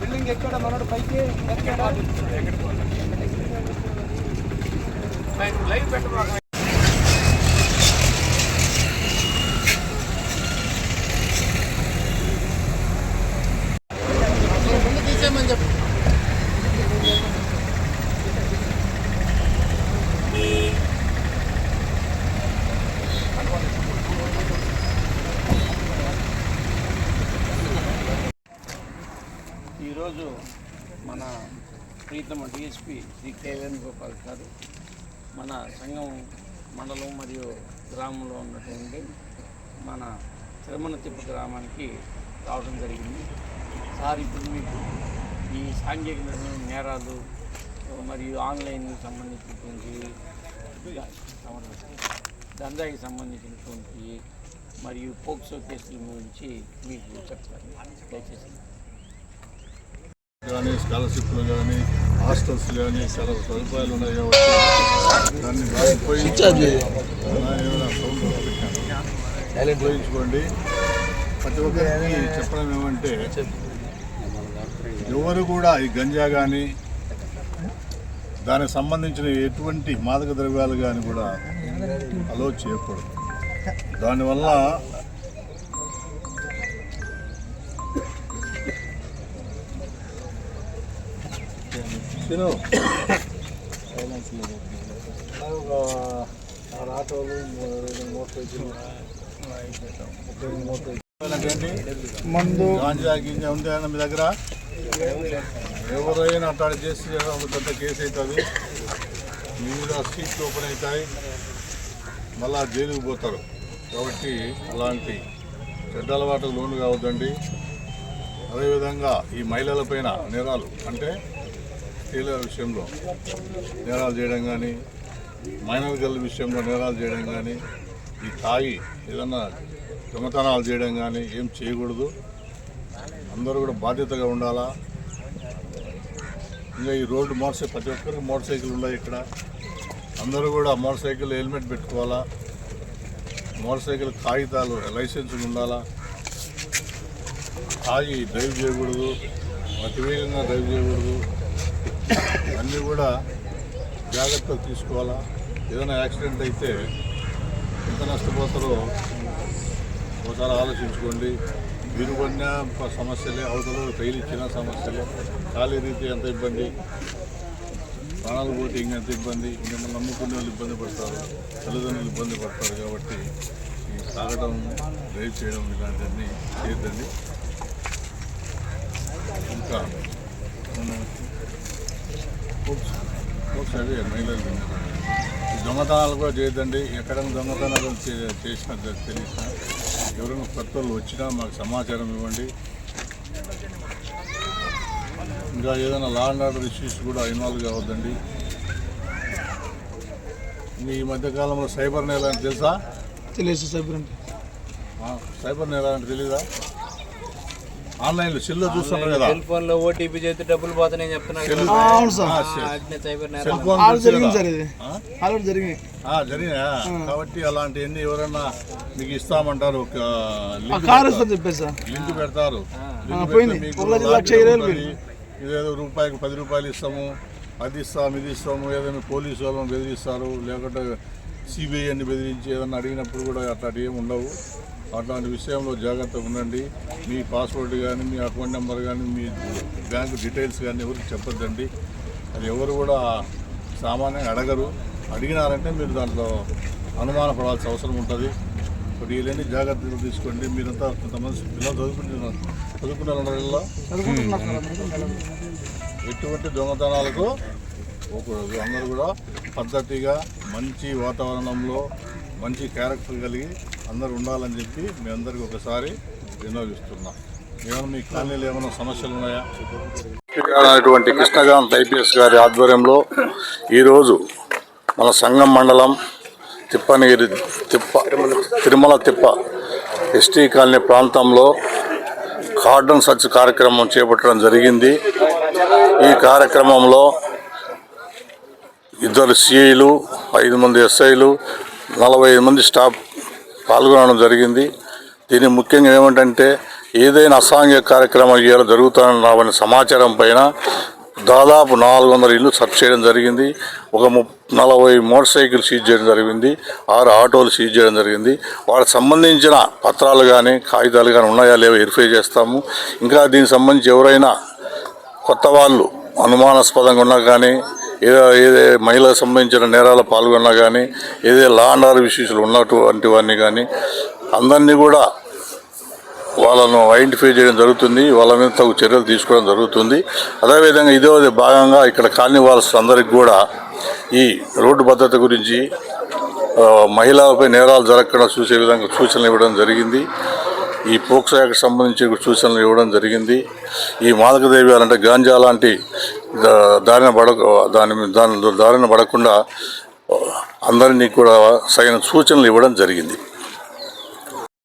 Building ఎక్కడ మనోడు పైకి ఎక్కడ లైవ్ పెట్టబోక ఈరోజు మన ప్రీతమ డిఎస్పి శ్రీ కె వేణుగోపాల్ గారు మన సంఘం మండలం మరియు గ్రామంలో ఉన్నటువంటి మన తిరుమల తిప్పు గ్రామానికి రావడం జరిగింది. సార్ ఇప్పుడు మీకు ఈ సాంఘిక నేరాలు మరియు ఆన్లైన్ సంబంధించినటువంటి దందాకి సంబంధించినటువంటి మరియు పోక్సో కేసుల గురించి మీకు చెప్తాను దయచేసి. కానీ స్కాలర్షిప్లు కానీ హాస్టల్స్ కానీ చాలా సదుపాయాలు ఉన్నాయి కాబట్టి దాన్ని. ఉపయోగించుకోండి. ప్రతి ఒక్కరికి చెప్పడం ఏమంటే ఎవరు కూడా ఈ గంజా కానీ దానికి సంబంధించిన ఎటువంటి మాదక ద్రవ్యాలు కానీ కూడా అలో చేయకూడదు. దానివల్ల మందు గాంజా గింజా ఉందా మీ దగ్గర? ఎవరైనా అట్లా చేస్తే ఒక పెద్ద కేసు అవుతుంది. మీద సీట్లు ఓపెన్ అవుతాయి. మళ్ళా జైలుకు పోతారు. కాబట్టి అలాంటి చెడ్డ అలవాటు లోను కావద్దండి. అదేవిధంగా ఈ మహిళల పైన నేరాలు అంటే స్త్రీల విషయంలో నేరాలు చేయడం కానీ మైనర్ గర్ల్ విషయంలో నేరాలు చేయడం కానీ ఈ తాగి ఏదన్నా దొంగతనాలు చేయడం కానీ ఏం చేయకూడదు. అందరూ కూడా బాధ్యతగా ఉండాలా? ఇంకా ఈ రోడ్డు మోటార్ సైకిల్ ప్రతి ఒక్కరికి మోటార్ సైకిల్ ఉన్నాయి ఇక్కడ. అందరూ కూడా మోటార్ సైకిల్ హెల్మెట్ పెట్టుకోవాలా? మోటార్ సైకిల్ కాగితాలు లైసెన్స్ ఉండాలా? తాగి డ్రైవ్ చేయకూడదు అతివేగంగా డ్రైవ్ చేయకూడదు. అన్నీ కూడా జాగ్రత్తలు తీసుకోవాలా? ఏదైనా యాక్సిడెంట్ అయితే ఎంత నష్టపోతారో ఒకసారి ఆలోచించుకోండి. మీరు పడిన సమస్యలే అవతల రైలు ఇచ్చిన సమస్యలే. ఖాళీ రీతి ఎంత ఇబ్బంది? ప్రాణాలు పోతే ఇంకెంత ఇబ్బంది? మిమ్మల్ని నమ్ముకునే వాళ్ళు ఇబ్బంది పడతారు తల్లిదండ్రులు ఇబ్బంది పడతారు కాబట్టి ఈ తాగడం డ్రైవ్ చేయడం ఇలాంటివన్నీ చేయొద్దండి. ఇంకా బుక్స్ బుక్స్ మహిళలు దొంగతనాలు కూడా చేయొద్దండి. ఎక్కడైనా దొంగతనాలు చే- చేసినా తెలిసినా ఎవరైనా కొత్త వాళ్ళు వచ్చినా మాకు సమాచారం ఇవ్వండి. ఇంకా ఏదైనా లా అండ్ ఆర్డర్ ఇష్యూస్ కూడా ఇన్వాల్వ్ కావద్దండి. మీ ఈ మధ్యకాలంలో సైబర్ నేల అంటే తెలుసా తెలియదు ఆ, సైబర్ నేల అంటే తెలీదా? ఆన్లైన్లో సెల్లో చూస్తున్నారు కదా. సెల్ ఫోన్లో ఓటీపీ చేస్తే డబ్బులు పోతాయని చెప్తున్నారు సెల్ అవును సార్. సెల్- సెల్ జరిగింది? సార్ ఇది. ఆ? ఆల్రెడీ జరిగింది. జరిగినా? కాబట్టి అలాంటివన్నీ ఎవరన్నా మీకు ఇస్తామంటారు ఒక లింక్ పెడతారు. ఇదేదో రూపాయికి పది రూపాయలు ఇస్తాము అది ఇస్తాము ఇది ఇస్తాము ఏదైనా పోలీసు వాళ్ళని బెదిరిస్తారు లేకుంటే సిబిఐ అని బెదిరించి ఏదైనా అడిగినప్పుడు కూడా అట్లాంటివి ఏమి ఉండవు. అట్లాంటి విషయంలో జాగ్రత్తగా ఉండండి. మీ పాస్వర్డ్ కానీ మీ అకౌంట్ నెంబర్ కానీ మీ బ్యాంక్ డీటెయిల్స్ కానీ ఎవరికి చెప్పొద్దండి. అది ఎవరు కూడా సామాన్యంగా అడగరు. అడిగినారంటే మీరు దాంట్లో అనుమానపడాల్సిన అవసరం ఉంటుంది. ఇప్పుడు వీళ్ళని జాగ్రత్తలు తీసుకోండి. మీరంతా కొంతమంది పిల్లలు చదువుకుంటున్నారు. చదువుకుంటున్నారు. ఎటువంటి దొంగతనాలకు పోకూడదు అందరూ కూడా పద్ధతిగా మంచి వాతావరణంలో మంచి క్యారెక్టర్ కలిగి అందరూ ఉండాలని చెప్పి మీ అందరికి ఒకసారి వినియోగిస్తున్నాం ఏమైనా మీ కాలనీలో ఏమైనా సమస్యలు ఉన్నాయా? అటువంటి కృష్ణకాంత్ ఐపీఎస్ గారి ఆధ్వర్యంలో ఈరోజు మన సంగం మండలం తిప్పనగిరి తిప్ప తిరుమల తిప్ప ఎస్టీ కాలనీ ప్రాంతంలో కార్డన్ సర్చ్ కార్యక్రమం చేపట్టడం జరిగింది. ఈ కార్యక్రమంలో ఇద్దరు సిఐలు ఐదు మంది ఎస్ఐలు నలభై ఐదు మంది స్టాఫ్ పాల్గొనడం జరిగింది. దీని ముఖ్యంగా ఏమిటంటే ఏదైనా అసాంఘిక కార్యక్రమం ఇవాళ జరుగుతున్న సమాచారం పైన దాదాపు నాలుగు వందల ఇల్లు సెర్చ్ చేయడం జరిగింది. ఒక ము నలభై మోటార్ సైకిల్ సీజ్ చేయడం జరిగింది. ఆరు ఆటోలు సీజ్ చేయడం జరిగింది. వాటికి సంబంధించిన పత్రాలు కానీ కాగితాలు కానీ ఉన్నాయా లేవో వెరిఫై చేస్తాము. ఇంకా దీనికి సంబంధించి ఎవరైనా కొత్త వాళ్ళు అనుమానాస్పదంగా ఉన్నా కానీ ఏదో ఏదే మహిళలకు సంబంధించిన నేరాలు పాల్గొన్నా కానీ ఏదే లా అండ్ ఆర్డర్ విషయాలు ఉన్నటువంటి వారిని కానీ అందరినీ కూడా వాళ్ళను ఐడెంటిఫై చేయడం జరుగుతుంది. వాళ్ళ మీద తగు చర్యలు తీసుకోవడం జరుగుతుంది. అదేవిధంగా ఇదే భాగంగా ఇక్కడ కాలనీ అందరికి కూడా ఈ రోడ్డు భద్రత గురించి మహిళలపై నేరాలు జరగకుండా చూసే విధంగా సూచనలు ఇవ్వడం జరిగింది. ఈ పోక్సో సంబంధించి సూచనలు ఇవ్వడం జరిగింది. ఈ మాదక ద్రవ్యాలు అంటే గాంజా లాంటి దా- దారిన పడ దాని దాని దారిన పడకుండా అందరినీ కూడా సగిన సూచనలు ఇవ్వడం జరిగింది.